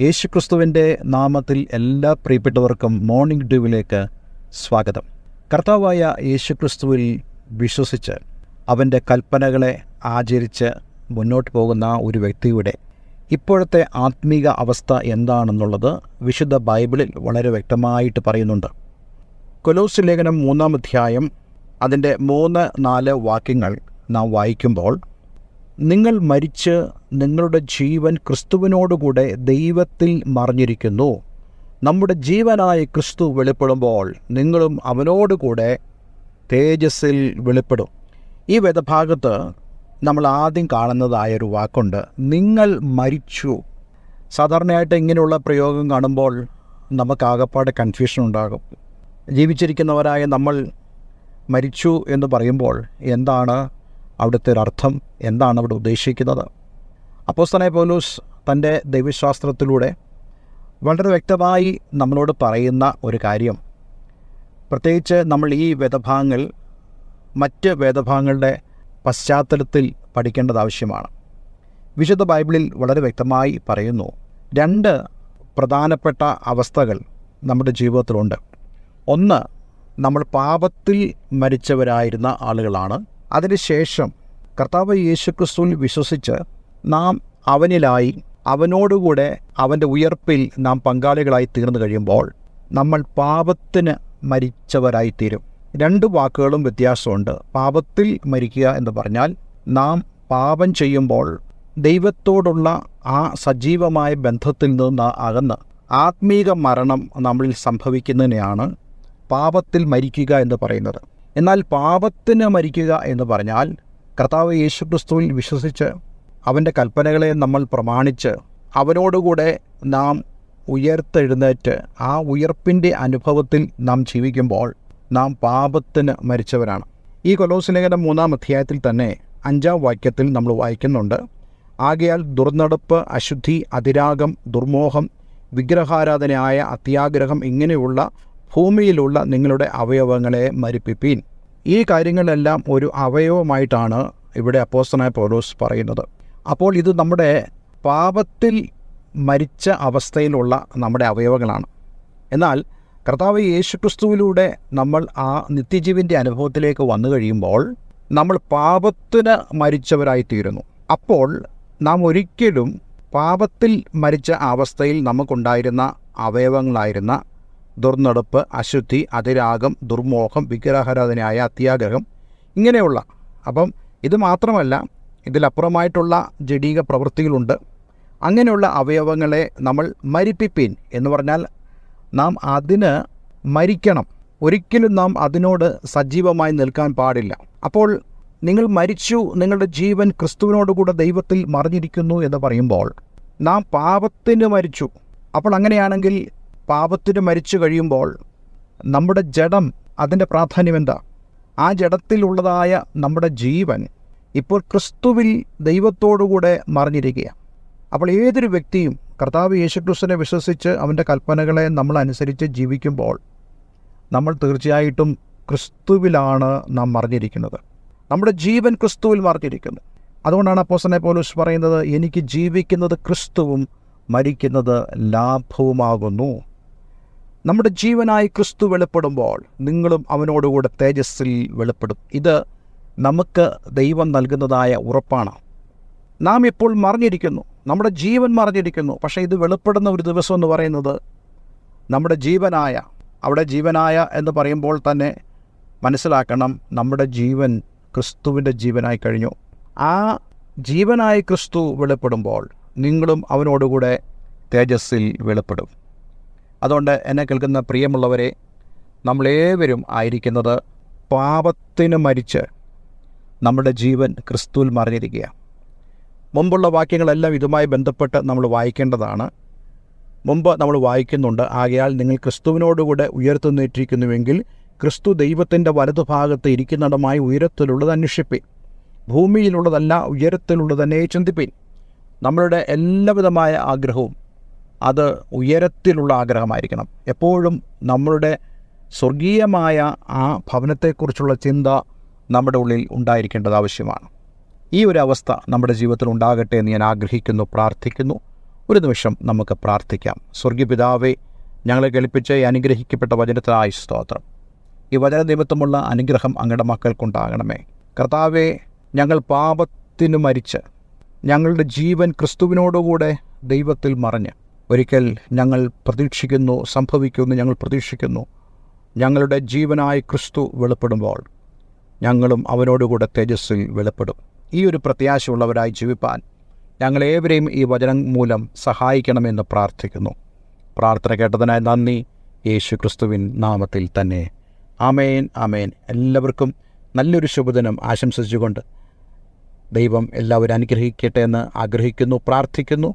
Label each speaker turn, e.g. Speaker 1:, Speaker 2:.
Speaker 1: യേശുക്രിസ്തുവിന്റെ നാമത്തിൽ എല്ലാ പ്രിയപ്പെട്ടവർക്കും മോർണിംഗ് ഡ്യൂവിലേക്ക് സ്വാഗതം. കർത്താവായ യേശുക്രിസ്തുവിൽ വിശ്വസിച്ച് അവന്റെ കൽപ്പനകളെ ആചരിച്ച് മുന്നോട്ട് പോകുന്ന ഒരു വ്യക്തിയുടെ ഇപ്പോഴത്തെ ആത്മീക അവസ്ഥ എന്താണെന്നുള്ളത് വിശുദ്ധ ബൈബിളിൽ വളരെ വ്യക്തമായിട്ട് പറയുന്നുണ്ട്. കൊലോസ് ലേഖനം മൂന്നാം അധ്യായം അതിന്റെ മൂന്ന് നാല് വാക്യങ്ങൾ നാം വായിക്കുമ്പോൾ നിങ്ങൾ മരിച്ച് നിങ്ങളുടെ ജീവൻ ക്രിസ്തുവിനോടുകൂടെ ദൈവത്തിൽ മറിഞ്ഞിരിക്കുന്നു. നമ്മുടെ ജീവനായ ക്രിസ്തു വെളിപ്പെടുമ്പോൾ നിങ്ങളും അവനോടുകൂടെ തേജസ്സിൽ വെളിപ്പെടും. ഈ വേദഭാഗത്ത് നമ്മൾ ആദ്യം കാണുന്നതായൊരു വാക്കുണ്ട്. നിങ്ങൾ മരിച്ചു. സാധാരണയായിട്ട് ഇങ്ങനെയുള്ള പ്രയോഗം കാണുമ്പോൾ നമുക്കാകപ്പാടെ കൺഫ്യൂഷൻ ഉണ്ടാകും. ജീവിച്ചിരിക്കുന്നവരായ നമ്മൾ മരിച്ചു എന്ന് പറയുമ്പോൾ എന്താണ് അവിടുത്തെ ഒരു അർത്ഥം എന്താണ് അവിടെ ഉദ്ദേശിക്കുന്നത്? അപ്പോസ്തനായ പോലൂസ് തന്റെ ദൈവശാസ്ത്രത്തിലൂടെ വളരെ വ്യക്തമായി നമ്മളോട് പറയുന്ന ഒരു കാര്യം. പ്രത്യേകിച്ച് നമ്മൾ ഈ വേദഭാഗങ്ങൾ മറ്റ് വേദഭാഗങ്ങളുടെ പശ്ചാത്തലത്തിൽ പഠിക്കേണ്ടത് ആവശ്യമാണ്. വിശുദ്ധ ബൈബിളിൽ വളരെ വ്യക്തമായി പറയുന്നു രണ്ട് പ്രധാനപ്പെട്ട അവസ്ഥകൾ നമ്മുടെ ജീവിതത്തിലുണ്ട്. ഒന്ന് നമ്മൾ പാപത്തിൽ മരിച്ചവരായിരുന്ന ആളുകളാണ്. അതിനുശേഷം കർത്താവ് യേശുക്രിസ്തുവിൽ വിശ്വസിച്ച് നാം അവനിലായി അവനോടുകൂടെ അവന്റെ ഉയർപ്പിൽ നാം പങ്കാളികളായി തീർന്നു കഴിയുമ്പോൾ നമ്മൾ പാപത്തിന് മരിച്ചവരായിത്തീരും. രണ്ട് വാക്കുകളും വ്യത്യാസമുണ്ട്. പാപത്തിൽ മരിക്കുക എന്ന് പറഞ്ഞാൽ നാം പാപം ചെയ്യുമ്പോൾ ദൈവത്തോടുള്ള ആ സജീവമായ ബന്ധത്തിൽ നിന്ന് അകന്ന് ആത്മീക മരണം നമ്മളിൽ സംഭവിക്കുന്നതിനെയാണ് പാപത്തിൽ മരിക്കുക എന്ന് പറയുന്നത്. എന്നാൽ പാപത്തിന് മരിക്കുക എന്ന് പറഞ്ഞാൽ കർത്താവ് യേശുക്രിസ്തുവിൽ വിശ്വസിച്ച് അവന്റെ കൽപ്പനകളെ നമ്മൾ പ്രമാണിച്ച് അവനോടുകൂടെ നാം ഉയർത്തെഴുന്നേറ്റ് ആ ഉയർപ്പിന്റെ അനുഭവത്തിൽ നാം ജീവിക്കുമ്പോൾ നാം പാപത്തിന് മരിച്ചവരാണ്. ഈ കൊലോസിലേഖനം മൂന്നാം അധ്യായത്തിൽ തന്നെ അഞ്ചാം വാക്യത്തിൽ നമ്മൾ വായിക്കുന്നുണ്ട്. ആകയാൽ ദുർനടപ്പ് അശുദ്ധി അതിരാഗം ദുർമോഹം വിഗ്രഹാരാധനയായ അത്യാഗ്രഹം ഇങ്ങനെയുള്ള ഭൂമിയിലുള്ള നിങ്ങളുടെ അവയവങ്ങളെ മരിപ്പിപ്പീൻ. ഈ കാര്യങ്ങളെല്ലാം ഒരു അവയവമായിട്ടാണ് ഇവിടെ അപ്പോസ്തനായ പൗലോസ് പറയുന്നത്. അപ്പോൾ ഇത് നമ്മുടെ പാപത്തിൽ മരിച്ച അവസ്ഥയിലുള്ള നമ്മുടെ അവയവങ്ങളാണ്. എന്നാൽ കർത്താവ് യേശുക്രിസ്തുവിലൂടെ നമ്മൾ ആ നിത്യജീവിന്റെ അനുഭവത്തിലേക്ക് വന്നു കഴിയുമ്പോൾ നമ്മൾ പാപത്തിന് മരിച്ചവരായിത്തീരുന്നു. അപ്പോൾ നാം ഒരിക്കലും പാപത്തിൽ മരിച്ച അവസ്ഥയിൽ നമുക്കുണ്ടായിരുന്ന അവയവങ്ങളായിരുന്ന ദുർനടപ്പ് അശുദ്ധി അതിരാഗം ദുർമോഹം വിഗ്രഹാരാധനയായ അത്യാഗ്രഹം ഇങ്ങനെയുള്ള. അപ്പം ഇത് മാത്രമല്ല ഇതിലപ്പുറമായിട്ടുള്ള ജഡീക പ്രവൃത്തികളുണ്ട്. അങ്ങനെയുള്ള അവയവങ്ങളെ നമ്മൾ മരിപ്പിപ്പീൻ എന്ന് പറഞ്ഞാൽ നാം അതിന് മരിക്കണം. ഒരിക്കലും നാം അതിനോട് സജീവമായി നിൽക്കാൻ പാടില്ല. അപ്പോൾ നിങ്ങൾ മരിച്ചു നിങ്ങളുടെ ജീവൻ ക്രിസ്തുവിനോടുകൂടെ ദൈവത്തിൽ മറിഞ്ഞിരിക്കുന്നു എന്ന് പറയുമ്പോൾ നാം പാപത്തിന് മരിച്ചു. അപ്പോൾ അങ്ങനെയാണെങ്കിൽ പാപത്തിന് മരിച്ചു കഴിയുമ്പോൾ നമ്മുടെ ജഡം അതിന്റെ പ്രാധാന്യം എന്താ? ആ ജഡത്തിലുള്ളതായ നമ്മുടെ ജീവൻ ഇപ്പോൾ ക്രിസ്തുവിൽ ദൈവത്തോടുകൂടെ മറിഞ്ഞിരിക്കുകയാണ്. അപ്പോൾ ഏതൊരു വ്യക്തിയും കർത്താവ് യേശുക്രിസ്തുവിനെ വിശ്വസിച്ച് അവന്റെ കൽപ്പനകളെ നമ്മൾ അനുസരിച്ച് ജീവിക്കുമ്പോൾ നമ്മൾ തീർച്ചയായിട്ടും ക്രിസ്തുവിലാണ് നാം മറിഞ്ഞിരിക്കുന്നത്. നമ്മുടെ ജീവൻ ക്രിസ്തുവിൽ മറിഞ്ഞിരിക്കുന്നു. അതുകൊണ്ടാണ് അപ്പോസനെ പോലീസ് പറയുന്നത് എനിക്ക് ജീവിക്കുന്നത് ക്രിസ്തുവും മരിക്കുന്നത് ലാഭവുമാകുന്നു. നമ്മുടെ ജീവനായി ക്രിസ്തു വെളിപ്പെടുമ്പോൾ നിങ്ങളും അവനോടുകൂടെ തേജസ്സിൽ വെളിപ്പെടും. ഇത് നമുക്ക് ദൈവം നൽകുന്നതായ ഉറപ്പാണ്. നാം ഇപ്പോൾ മറിഞ്ഞിരിക്കുന്നു. നമ്മുടെ ജീവൻ മറിഞ്ഞിരിക്കുന്നു. പക്ഷേ ഇത് വെളിപ്പെടുന്ന ഒരു ദിവസം എന്ന് പറയുന്നത് നമ്മുടെ ജീവനായ അവിടെ ജീവനായ എന്ന് പറയുമ്പോൾ തന്നെ മനസ്സിലാക്കണം നമ്മുടെ ജീവൻ ക്രിസ്തുവിന്റെ ജീവനായി കഴിഞ്ഞു. ആ ജീവനായ ക്രിസ്തു വെളിപ്പെടുമ്പോൾ നിങ്ങളും അവനോടുകൂടെ തേജസ്സിൽ വെളിപ്പെടും. അതുകൊണ്ട് എന്നെ കേൾക്കുന്ന പ്രിയമുള്ളവരെ നമ്മളേവരും ആയിരിക്കുന്നത് പാപത്തിന് മരിച്ച് നമ്മുടെ ജീവൻ ക്രിസ്തുവിൽ മറിഞ്ഞിരിക്കുക മുമ്പുള്ള വാക്യങ്ങളെല്ലാം ഇതുമായി ബന്ധപ്പെട്ട് നമ്മൾ വായിക്കേണ്ടതാണ്. മുമ്പ് നമ്മൾ വായിക്കുന്നുണ്ട് ആകയാൽ നിങ്ങൾ ക്രിസ്തുവിനോടുകൂടെ ഉയർത്തുന്നേറ്റിരിക്കുന്നുവെങ്കിൽ ക്രിസ്തു ദൈവത്തിന്റെ വലതുഭാഗത്ത് ഇരിക്കുന്നിടമായി ഉയരത്തിലുള്ളത് അന്വേഷിപ്പിൻ. ഭൂമിയിലുള്ളതല്ല ഉയരത്തിലുള്ളതന്നെ ചിന്തിപ്പിൻ. നമ്മളുടെ എല്ലാവിധമായ ആഗ്രഹവും അത് ഉയരത്തിലുള്ള ആഗ്രഹമായിരിക്കണം. എപ്പോഴും നമ്മളുടെ സ്വർഗീയമായ ആ ഭവനത്തെക്കുറിച്ചുള്ള ചിന്ത നമ്മുടെ ഉള്ളിൽ ഉണ്ടായിരിക്കേണ്ടത് ആവശ്യമാണ്. ഈ ഒരു അവസ്ഥ നമ്മുടെ ജീവിതത്തിൽ ഉണ്ടാകട്ടെ എന്ന് ഞാൻ ആഗ്രഹിക്കുന്നു പ്രാർത്ഥിക്കുന്നു. ഒരു നിമിഷം നമുക്ക് പ്രാർത്ഥിക്കാം. സ്വർഗീയപിതാവെ ഞങ്ങളെ കേൾപ്പിച്ച് അനുഗ്രഹിക്കപ്പെട്ട വചനത്തിനായി സ്തോത്രം. ഈ വചന നിമിത്തമുള്ള അനുഗ്രഹം അങ്ങയുടെ മക്കൾക്കുണ്ടാകണമേ. കർത്താവെ ഞങ്ങൾ പാപത്തിന് മരിച്ച് ഞങ്ങളുടെ ജീവൻ ക്രിസ്തുവിനോടുകൂടെ ദൈവത്തിൽ മറഞ്ഞ് ഒരിക്കൽ ഞങ്ങൾ പ്രതീക്ഷിക്കുന്നു സംഭവിക്കുമെന്ന് ഞങ്ങൾ പ്രതീക്ഷിക്കുന്നു. ഞങ്ങളുടെ ജീവനായ ക്രിസ്തു വെളിപ്പെടുമ്പോൾ ഞങ്ങളും അവനോടുകൂടെ തേജസ്സിൽ വെളിപ്പെടും. ഈ ഒരു പ്രത്യാശയുള്ളവരായി ജീവിപ്പാൻ ഞങ്ങളേവരെയും ഈ വചനം മൂലം സഹായിക്കണമെന്ന് പ്രാർത്ഥിക്കുന്നു. പ്രാർത്ഥന കേട്ടതിനായി നന്ദി. യേശു ക്രിസ്തുവിൻ നാമത്തിൽ തന്നെ. ആമേൻ ആമേൻ. എല്ലാവർക്കും നല്ലൊരു ശുഭദിനം ആശംസിച്ചുകൊണ്ട് ദൈവം എല്ലാവരും അനുഗ്രഹിക്കട്ടെ എന്ന് ആഗ്രഹിക്കുന്നു പ്രാർത്ഥിക്കുന്നു.